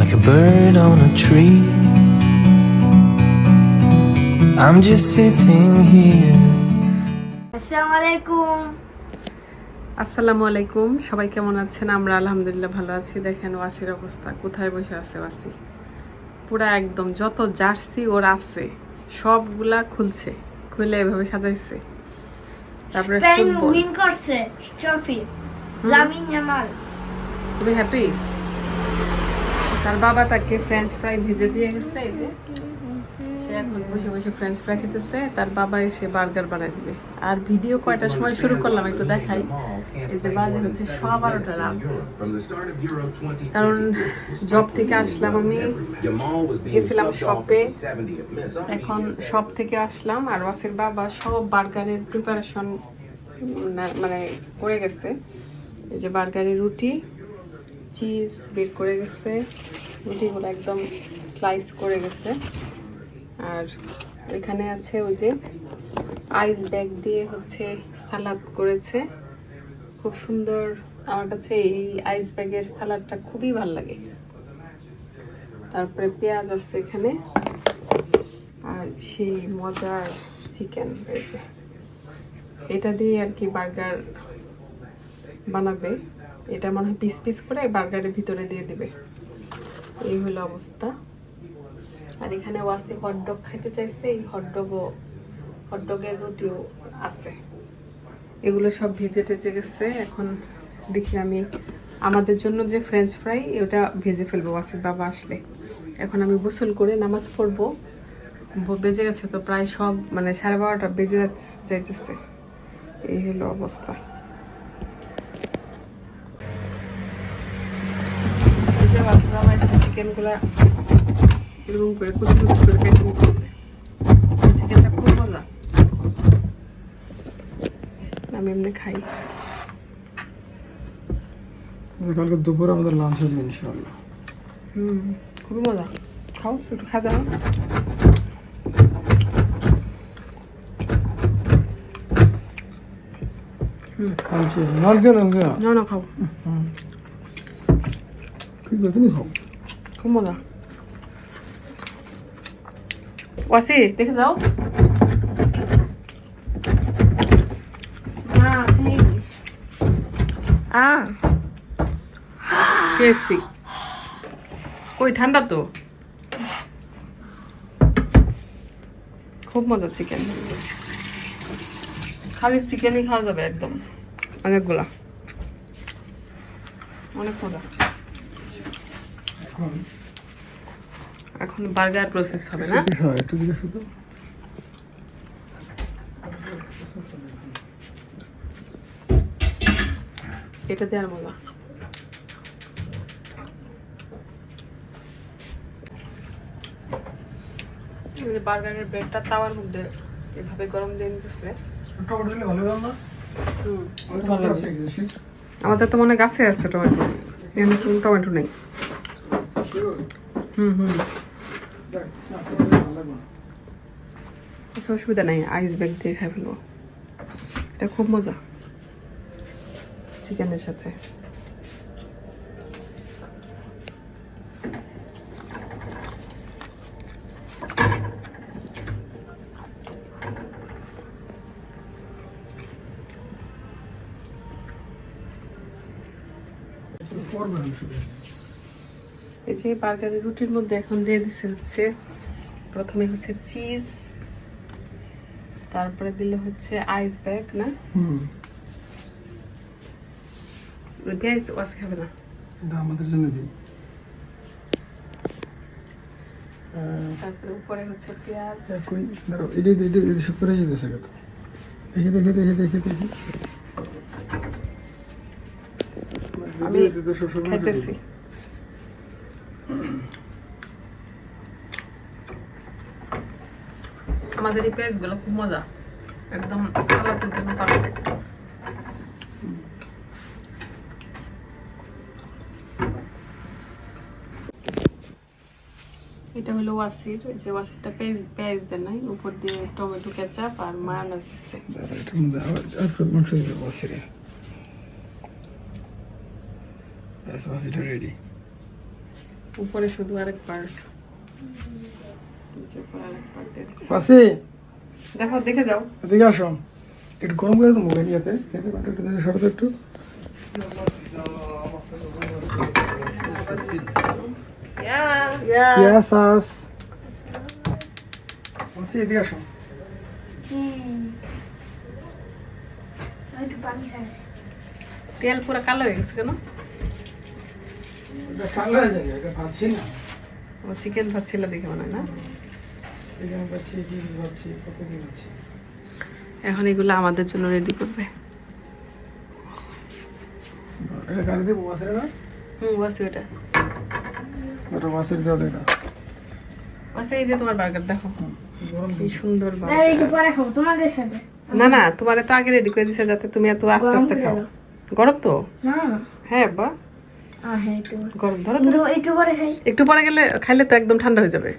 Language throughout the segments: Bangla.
like a bird on a tree. I'm just sitting here. আসসালামু আলাইকুম আসসালামু আলাইকুম সবাই কেমন আছেন? আমরা আলহামদুলিল্লাহ ভালো আছি। দেখেন ওয়াসির অবস্থা। কোথায় বসে আছে ওয়াসি? পুরা একদম যত জার্সি ওর আছে সবগুলা খুলছে। খুলে এভাবে সাজাইছে। তারপরে স্পেন উইন করছে ট্রফি লামিন জামাল তুমি হ্যাপি তার বাবা তাকে ফ্রেঞ্চ ফ্রাই ভেজে দিয়ে গেছে, এই যে। সে এখন বসে বসে ফ্রেঞ্চ ফ্রাই খেতেছে, তার বাবা এসে বার্গার বানাই দিবে। আর ভিডিও কয়টার সময় শুরু করলাম একটু দেখাই। এই যে বাজে হচ্ছে সোয়া বারোটা রাত। কারণ জব থেকে আসলাম আমি, গেছিলাম শপে এখন শপ থেকে আসলাম আর ওয়াসের বাবা সব বার্গারের প্রিপারেশন মানে করে গেছে। এই যে বার্গারের রুটি চিজ বের করে গেছে। রুটিগুলো একদম স্লাইস করে গেছে। আর এখানে আছে ওই যে আইস ব্যাগ দিয়ে হচ্ছে সালাদ করেছে। খুব সুন্দর। আমার কাছে এই আইস ব্যাগের সালাডটা খুবই ভালো লাগে। তারপরে পেঁয়াজ আছে এখানে। আর সেই মজার চিকেন রয়েছে। এটা দিয়ে আর কি বার্গার বানাবে। এটা মনে হয় পিস পিস করে বার্গারের ভিতরে দিয়ে দিবে। এই হলো অবস্থা। আর এখানে ওয়াসি হটডগ খাইতে চাইছে, এই হটডগও হটডগের রুটিও আছে। এগুলো সব ভেজে টেজে গেছে। এখন দেখি আমি আমাদের জন্য যে ফ্রেঞ্চ ফ্রাই ওটা ভেজে ফেলব, ওয়াসির বাবা আসলে। এখন আমি গোসল করে নামাজ পড়ব। বেজে গেছে তো প্রায় সব মানে সাড়ে বারোটা বেজে যাইতে- যাইতেছে। এই হলো অবস্থা। চিকেনগুলা এরকম করে কুচি কুচি করে কেটে নিতেছে। চিকেনটা খুব মজা। আমি এমনি খাই। কালকে দুপুরে আমাদের লাঞ্চ হবে ইনশাআল্লাহ। হুম খুবই মজা। খাও একটু খাওয়া দাও নারকেল না। না খাও ঠিক আছে তুমি খাও। খুব মজা দেখে যাও না প্লিজ আ কেএফসি কই ঠান্ডা তো খুব মজা চিকেন খালি চিকেনই খাওয়া যাবে একদম অনেকগুলা অনেক মজা এখন? বার্গার প্রসেস হবে না? হ্যাঁ একটু জিজ্ঞেস করতো এটা দেওয়ার মজা। বার্গারের ব্রেডটা তাওয়ার মধ্যে এভাবে গরম দিয়ে নিতেছে টমেটো দিলে ভালো হবে না? হুম, ভালো ভালো আছে আমাদের তো মনে হয় গাছে আছে টমেটো। এখানে টমেটো নেই। আচ্ছা অসুবিধা নেই আইস ব্যাগ দিয়ে খাই ফেলব। এটা খুব মজা। চিকেনের সাথে। শুধু এই যে বার্গারের রুটির মধ্যে এখন দিয়ে দিছে হচ্ছে প্রথমে হচ্ছে চিজ তারপরে দিলে হচ্ছে আইস ব্যাগ না? পেঁয়াজ ওয়াশ খাবে না। আমাদের জন্য দিই। তারপরে উপরে হচ্ছে পেঁয়াজ। কই দাঁড়াও এটা এটা এটা সব করে যেতেছে কত দেখি দেখি দেখি দেখি দেখি। আমি খাইতেছি আমাদের এই পেঁয়াজগুলো খুব মজা। একদম সালাদের জন্য পারফেক্ট এটা হলো ওয়াসির এই যে ওয়াসিরটা পেঁয়াজ পেঁয়াজ দেয় নাই উপর দিয়ে টমেটো কেচাপ আর মায়ানাজ দিচ্ছে উপরে শুধু আরেক পার্ট পাশে দেখো দেখে যাও। আসো। একটু গরম করে তো ইয়াতে একটু একটু। ইয়া সাস পাশে এদিকে আসো। একটু পানি খাই তেল পুরো কালো হয়ে গেছে কেন? ঠান্ডা হয়ে যাবে এটা ভাবছি না। ও চিকেন দেখে মনে হয় না? সেখানে পাচ্ছি চিজ পাচ্ছি কত কি পাচ্ছি এখন এগুলো আমাদের জন্য রেডি করবে। গাড়ি দিয়ে বাসের না? হুম বসে ওটা। ওটা বাসের দেওয়া এটা বসে এই যে তোমার বার্গার দেখো। গরম কি সুন্দর বার্গার একটু পরে খাব তোমাদের সাথে। না না তোমার তো আগে রেডি করে দিছে যাতে তুমি এত আস্তে আস্তে হয়ে খাও। গরম তো? না। হ্যাঁ বা হ্যাঁ একটু পরে। গরম ধরো একটু পরে খাই। একটু পরে গেলে খাইলে তো একদম ঠান্ডা হয়ে যাবে।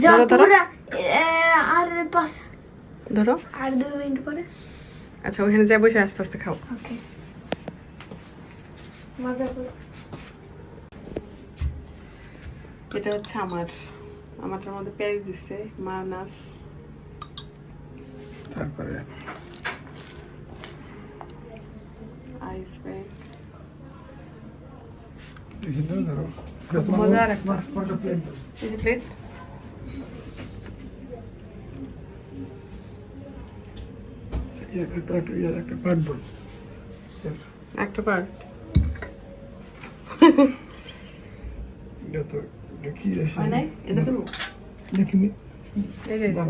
ধরো, ধরো। আর পাঁচ ধরো। আর দুই মিনিট পরে। আচ্ছা ওখানে যাই বসে আস্তে আস্তে খাও। ওকে। মজা করে। এটা হচ্ছে আমার। আমারটার মধ্যে পেঁয়াজ দিচ্ছে মানাস। তারপরে? আইস ব্যাগ মজার একটা। প্লেট দাও এই যে প্লেট একটা একটা ইয়ে, একটা পাট দাও একটা পার্ট। তো নাই? এটা দেবো দেখিনি এই যে এটা।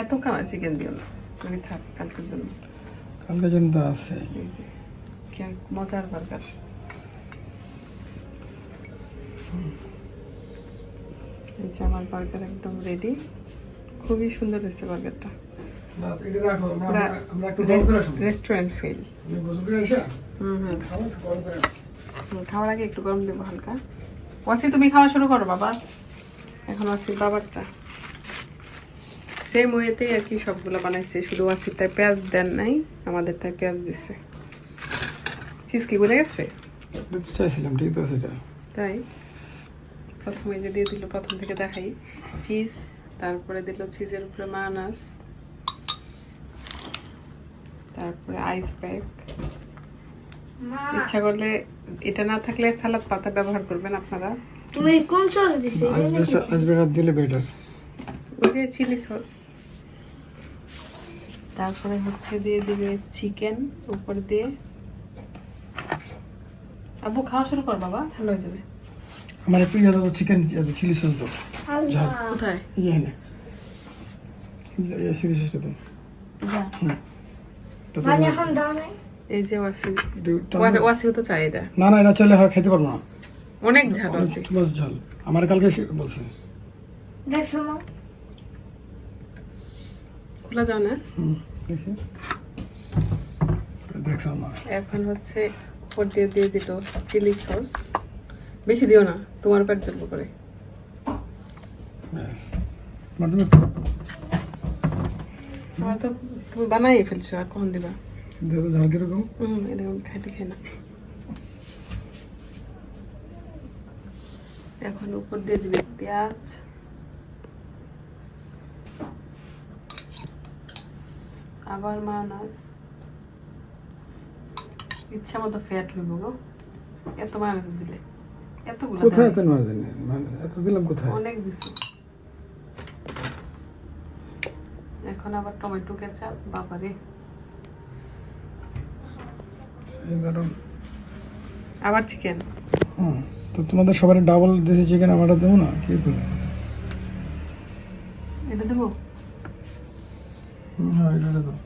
এত খাওয়া চিকেন দিও না। তুমি থাক কালকের জন্য। কালকে জন্য তো আছে। মজার বার্গার এই যে আমার বার্গার একদম রেডি খুবই সুন্দর হয়েছে বার্গারটা রেস্টুরেন্ট ফেল হুম হুম। খাওয়ার আগে একটু গরম দেবো হালকা। ওয়াসি তুমি খাওয়া শুরু করো বাবা। এখন ওয়াসির বাবারটা। সেম ওয়েতেই আর কি সবগুলো বানাইছে শুধু ওয়াসিরটায় পেঁয়াজ দেন নাই আমাদেরটায় পেঁয়াজ দিছে। চিজ কি বলে গেছে? চাইছিলাম ঠিক সেটা তাই? প্রথমে যে দিয়ে দিল প্রথম থেকে দেখাই। চিজ তারপরে দিল চিজের উপরে মানাস। তারপরে আইস প্যাক ইচ্ছা করলে এটা না থাকলে সালাদ পাতা ব্যবহার করবেন আপনারা। তুমি কোন সস দিছো। আসবে রাত দিলে বেটার ওই যে চিলি সস তারপরে হচ্ছে দিয়ে দিবে চিকেন উপর দিয়ে। আব্বু খাওয়া শুরু কর বাবা ভালো হয়ে যাবে। আমার একটু ইয়ে দেবো চিকেন চিলি সস দাও আল্লাহ। কোথায়? এই যে চিলি সসটা দাও যা। এটা তো মানে এই যে তো চাই এটা। না না এটা চলে হয় খেতে পারব না। অনেক ঝাল আছে ঝাল। আমার কালকে বলছে। না খোলা যাও না। হুম দেখি। দেখছ আমার এখন হচ্ছে উপর দিয়ে দিয়ে দিল চিলি সস বেশি দিও না তোমার পেট জন্য করে। আমার তো তুমি বানাই ফেলছো আর কখন দিবা? দেখো ঝাল কীরকম? হুম এরকম খাইতে খাই না। এখন উপর দিয়ে দিবে পেঁয়াজ। আবার মানাস। ইচ্ছা মতো ফ্যাট হইব গো। এত মানাস দিলে। এতগুলো কোথায় এত না জানি মানে এত দিলাম কোথায়? অনেক দিছো। এখন আবার টমেটো কেচাপ বাবারে। আবার চিকেন হুম তো তোমাদের সবার ডাবল দেশি চিকেন আমারটা দেবো না? কি করব এটা দেবো? হ্যাঁ এটা দাও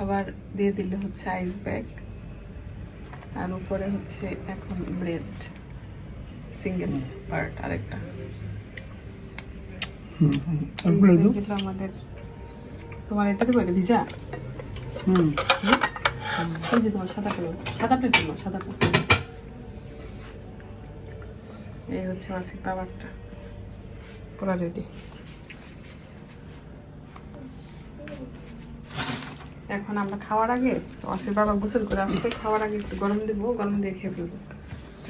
আবার দিয়ে দিলে হচ্ছে আইস ব্যাগ আর উপরে হচ্ছে এখন ব্রেড সিঙ্গেল পার্ট আরেকটা। আমাদের তোমার এটা দেবো এটা ভিজা? হুম। ওই যে তোমার সাদা প্লেট সাদা প্লেট দেবো সাদা প্লেট এই হচ্ছে মাসিক বাবারটা পুরো রেডি এখন আমরা খাওয়ার আগে অসির বাবা গোসল করে আসলে খাওয়ার আগে একটু গরম দিব গরম দিয়ে খেয়ে ফেলব।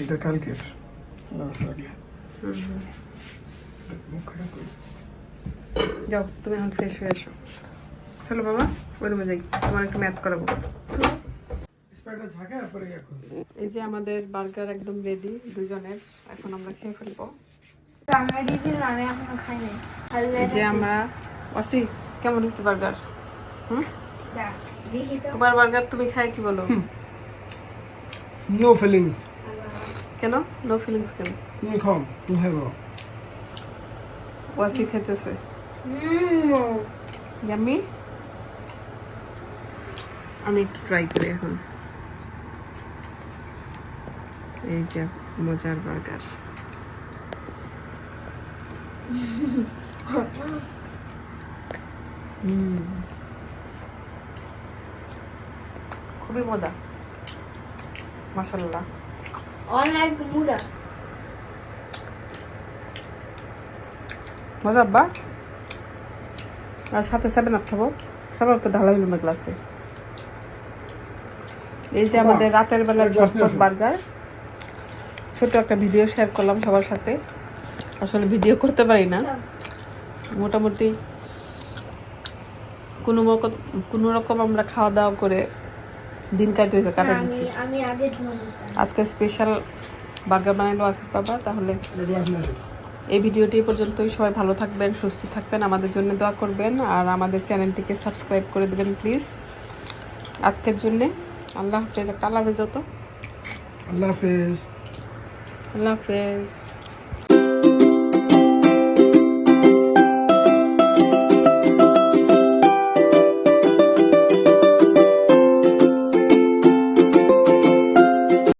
এটা কালকের। হুম। মুখ যাও তুমি এখন ফ্রেশ হয়ে এসো চলো বাবা ওই রুমে যাই তোমার একটু ম্যাথ করাবো। এই যে আমাদের বার্গার একদম রেডি দুজনের। এখন আমরা খেয়ে ফেলব। যে আমরা অসি কেমন হয়েছে বার্গার? হুম? তোমার বার্গার তুমি খাই কি বলো? নো ফিলিংস কেন? নো ফিলিংস কেন? তুমি খাও তুমি খাব ওয়াসি খেতেছে হুম ইয়াম্মি আমি একটু ট্রাই করি এখন। এই যে মজার বার্গার খুবই মজা। মশাল্লা অনেক মুড়া মজা আব্বা? আর সাথে সেভেন আপ খাব। সেভেন আপটা ঢালা হইল না গ্লাসে এই যে আমাদের রাতের বেলা ঝটপট বার্গার। ছোট একটা ভিডিও শেয়ার করলাম সবার সাথে। আসলে ভিডিও করতে পারি না। মোটামুটি কোনো কোনো রকম আমরা খাওয়া দাওয়া করে দিন কাটিয়েছে কাটা দিচ্ছি আমি আগে ধরতাম আজকে স্পেশাল বার্গার বানাইলো আসিফ বাবা তাহলে। এই ভিডিওটি পর্যন্তই। সবাই ভালো থাকবেন সুস্থ থাকবেন আমাদের জন্য দোয়া করবেন আর আমাদের চ্যানেলটিকে সাবস্ক্রাইব করে দেবেন প্লিজ আজকের জন্যে আল্লাহ হাফেজ একটা আল্লাহ হাফেজ তো। আল্লাহ হাফেজ। আল্লাহ হাফেজ।